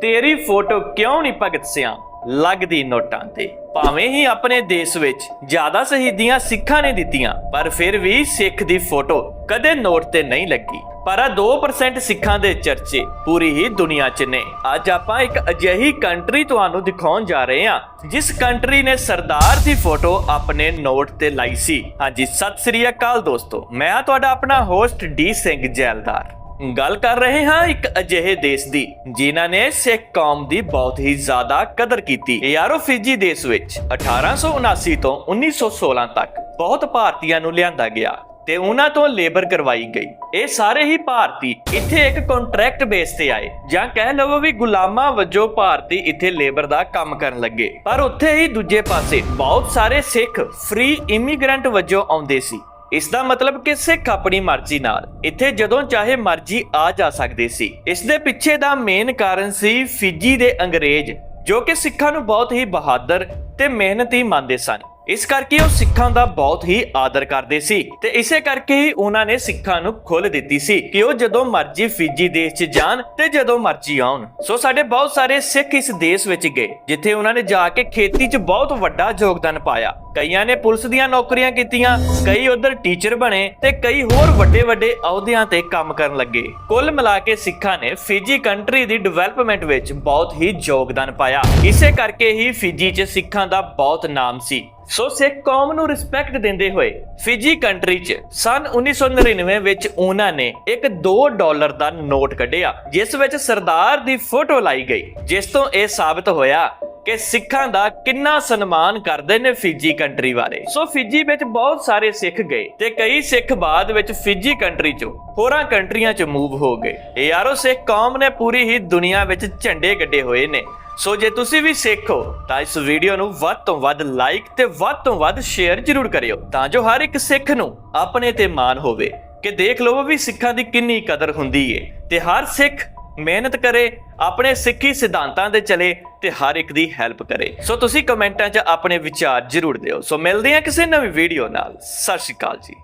ਤੇਰੀ ਫੋਟੋ ਕਿਉਂ ਨਹੀਂ ਭਗਤ ਸਿਆਂ? ਲੱਗਦੀ ਨੋਟਾਂ ਤੇ। ਭਾਵੇਂ ਹੀ ਆਪਣੇ ਦੇਸ਼ ਵਿੱਚ ਜ਼ਿਆਦਾ ਸ਼ਹੀਦੀਆਂ ਸਿੱਖਾਂ ਨੇ ਦਿੱਤੀਆਂ, ਪਰ ਫਿਰ ਵੀ ਸਿੱਖ ਦੀ ਫੋਟੋ ਕਦੇ ਨੋਟ ਤੇ ਨਹੀਂ ਲੱਗੀ। ਪਰ 2% ਸਿੱਖਾਂ ਦੇ ਚਰਚੇ ਪੂਰੀ ਹੀ ਦੁਨੀਆ 'ਚ ਨੇ। ਅੱਜ ਆਪਾਂ ਇੱਕ ਅਜਿਹੀ ਕੰਟਰੀ ਤੁਹਾਨੂੰ ਦਿਖਾਉਣ ਜਾ ਰਹੇ ਹਾਂ, ਜਿਸ ਕੰਟਰੀ ਨੇ ਸਰਦਾਰ ਦੀ ਫੋਟੋ ਆਪਣੇ ਨੋਟ ਤੇ ਲਾਈ ਸੀ। ਹਾਂਜੀ, ਸਤਿ ਸ੍ਰੀ ਅਕਾਲ ਦੋਸਤੋ। ਮੈਂ ਤੁਹਾਡਾ ਆਪਣਾ ਹੋਸਟ ਡੀ ਸਿੰਘ ਜੈਲਦਾਰ। ਗੱਲ ਕਰ ਰਹੇ ਹਾਂ ਇੱਕ ਅਜਿਹੇ ਦੇਸ਼ ਦੀ, ਜਿਨ੍ਹਾਂ ਨੇ ਸਿੱਖ ਕੌਮ ਦੀ ਬਹੁਤ ਹੀ ਜ਼ਿਆਦਾ ਕਦਰ ਕੀਤੀ। ਯਾਰੋ ਫਿਜੀ ਦੇਸ਼ ਵਿੱਚ 1879 ਤੋਂ 1916 ਤੱਕ ਬਹੁਤ ਭਾਰਤੀਆਂ ਨੂੰ ਲਿਆਂਦਾ ਗਿਆ ਤੇ ਉਹਨਾਂ ਤੋਂ ਲੇਬਰ ਕਰਵਾਈ ਗਈ। ਇਹ ਸਾਰੇ ਹੀ ਭਾਰਤੀ ਇੱਥੇ ਇੱਕ ਕੰਟਰੈਕਟ ਬੇਸ ਤੇ ਆਏ, ਜਾਂ ਕਹਿ ਲਵੋ ਵੀ ਗੁਲਾਮਾਂ ਵਜੋਂ ਭਾਰਤੀ ਇੱਥੇ ਲੇਬਰ ਦਾ ਕੰਮ ਕਰਨ ਲੱਗੇ। ਪਰ ਉੱਥੇ ਹੀ ਦੂਜੇ ਪਾਸੇ ਬਹੁਤ ਸਾਰੇ ਸਿੱਖ ਫ੍ਰੀ ਇਮੀਗ੍ਰੈਂਟ ਵਜੋਂ ਆਉਂਦੇ ਸੀ। ਇਸ ਦਾ ਮਤਲਬ ਕਿ ਸਿੱਖ ਆਪਣੀ ਮਰਜ਼ੀ ਨਾਲ, ਇੱਥੇ ਜਦੋਂ ਚਾਹੇ ਮਰਜ਼ੀ ਆ ਜਾ ਸਕਦੇ ਸੀ। ਇਸ ਦੇ ਪਿੱਛੇ ਦਾ ਮੇਨ ਕਾਰਨ ਸੀ ਫਿਜੀ ਦੇ ਅੰਗਰੇਜ਼, ਜੋ ਕਿ ਸਿੱਖਾਂ ਨੂੰ ਬਹੁਤ ਹੀ ਬਹਾਦਰ ਤੇ ਮਿਹਨਤੀ ਮੰਨਦੇ ਸਨ। ਇਸ ਕਰਕੇ ਉਹ ਸਿੱਖਾਂ ਦਾ ਬਹੁਤ ਹੀ ਆਦਰ ਕਰਦੇ ਸੀ ਤੇ ਇਸੇ ਕਰਕੇ ਹੀ ਉਹਨਾਂ ਨੇ ਸਿੱਖਾਂ ਨੂੰ ਖੁੱਲ੍ਹ ਦਿੱਤੀ ਸੀ ਕਿ ਉਹ ਜਦੋਂ ਮਰਜ਼ੀ ਫਿਜੀ ਦੇਸ਼ 'ਚ ਜਾਣ ਤੇ ਜਦੋਂ ਮਰਜ਼ੀ ਆਉਣ। ਸੋ ਸਾਡੇ ਬਹੁਤ ਸਾਰੇ ਸਿੱਖ ਇਸ ਦੇਸ਼ ਵਿੱਚ ਗਏ, ਜਿੱਥੇ ਉਹਨਾਂ ਨੇ ਜਾ ਕੇ ਖੇਤੀ 'ਚ ਬਹੁਤ ਵੱਡਾ ਯੋਗਦਾਨ ਪਾਇਆ। ਕਈਆਂ ਨੇ ਪੁਲਿਸ ਦੀਆਂ ਨੌਕਰੀਆਂ ਕੀਤੀਆਂ, ਕਈ ਉਧਰ ਟੀਚਰ ਬਣੇ ਤੇ ਕਈ ਹੋਰ ਵੱਡੇ ਵੱਡੇ ਅਹੁਦਿਆਂ ਤੇ ਕੰਮ ਕਰਨ ਲੱਗੇ। ਕੁੱਲ ਮਿਲਾ ਕੇ ਸਿੱਖਾਂ ਨੇ ਫਿਜੀ ਕੰਟਰੀ ਦੀ ਡਿਵੈਲਪਮੈਂਟ ਵਿੱਚ ਬਹੁਤ ਹੀ ਯੋਗਦਾਨ ਪਾਇਆ। ਇਸੇ ਕਰਕੇ ਹੀ ਫਿਜੀ 'ਚ ਸਿੱਖਾਂ ਦਾ ਬਹੁਤ ਨਾਮ ਸੀ। ਸੋ ਸਿੱਖ ਕੌਮ ਨੂੰ ਰਿਸਪੈਕਟ ਦਿੰਦੇ ਹੋਏ ਫਿਜੀ ਕੰਟਰੀ 'ਚ ਸਨ 1999 ਵਿੱਚ ਉਹਨਾਂ ਨੇ ਇੱਕ 2 ਡਾਲਰ ਦਾ ਨੋਟ ਕੱਢਿਆ, ਜਿਸ ਵਿੱਚ ਸਰਦਾਰ ਦੀ ਫੋਟੋ ਲਾਈ ਗਈ, ਜਿਸ ਤੋਂ ਇਹ ਸਾਬਤ ਹੋਇਆ ਕਿ ਸਿੱਖਾਂ ਦਾ ਕਿੰਨਾ ਸਨਮਾਨ ਕਰਦੇ ਨੇ ਫਿਜੀ ਕੰਟਰੀ ਬਾਰੇ ਸੋ ਫਿਜੀ ਵਿੱਚ ਬਹੁਤ ਸਾਰੇ ਸਿੱਖ ਗਏ ਤੇ ਕਈ ਸਿੱਖ ਬਾਅਦ ਵਿੱਚ ਫਿਜੀ ਕੰਟਰੀ ਚੋਂ ਹੋਰਾਂ ਕੰਟਰੀਆਂ ਚ ਮੂਵ ਹੋ ਗਏ। ਯਾਰੋ ਸਿੱਖ ਕੌਮ ਨੇ ਪੂਰੀ ਹੀ ਦੁਨੀਆ ਵਿੱਚ ਝੰਡੇ ਗੱਡੇ ਹੋਏ ਨੇ। ਸੋ ਜੇ ਤੁਸੀਂ ਵੀ ਸਿੱਖ ਹੋ, ਤਾਂ ਇਸ ਵੀਡੀਓ ਨੂੰ ਵੱਧ ਤੋਂ ਵੱਧ ਲਾਈਕ ਤੇ ਵੱਧ ਤੋਂ ਵੱਧ ਸ਼ੇਅਰ ਜ਼ਰੂਰ ਕਰਿਓ, ਤਾਂ ਜੋ ਹਰ ਇੱਕ ਸਿੱਖ ਨੂੰ ਆਪਣੇ ਤੇ ਮਾਣ ਹੋਵੇ। ਕਿ ਦੇਖ ਲਵੋ ਵੀ ਸਿੱਖਾਂ ਦੀ ਕਿੰਨੀ ਕਦਰ ਹੁੰਦੀ ਏ। ਤੇ ਹਰ ਸਿੱਖ ਮਿਹਨਤ ਕਰੇ, ਆਪਣੇ ਸਿੱਖੀ ਸਿਧਾਂਤਾਂ ਤੇ ਚਲੇ ਤੇ ਹਰ ਇੱਕ ਦੀ ਹੈਲਪ ਕਰੇ। ਸੋ ਤੁਸੀਂ ਕਮੈਂਟਾਂ 'ਚ ਆਪਣੇ ਵਿਚਾਰ ਜ਼ਰੂਰ ਦਿਓ। ਸੋ ਮਿਲਦੇ ਹਾਂ ਕਿਸੇ ਨਵੀਂ ਵੀਡੀਓ ਨਾਲ। ਸਤਿ ਸ਼੍ਰੀ ਅਕਾਲ ਜੀ।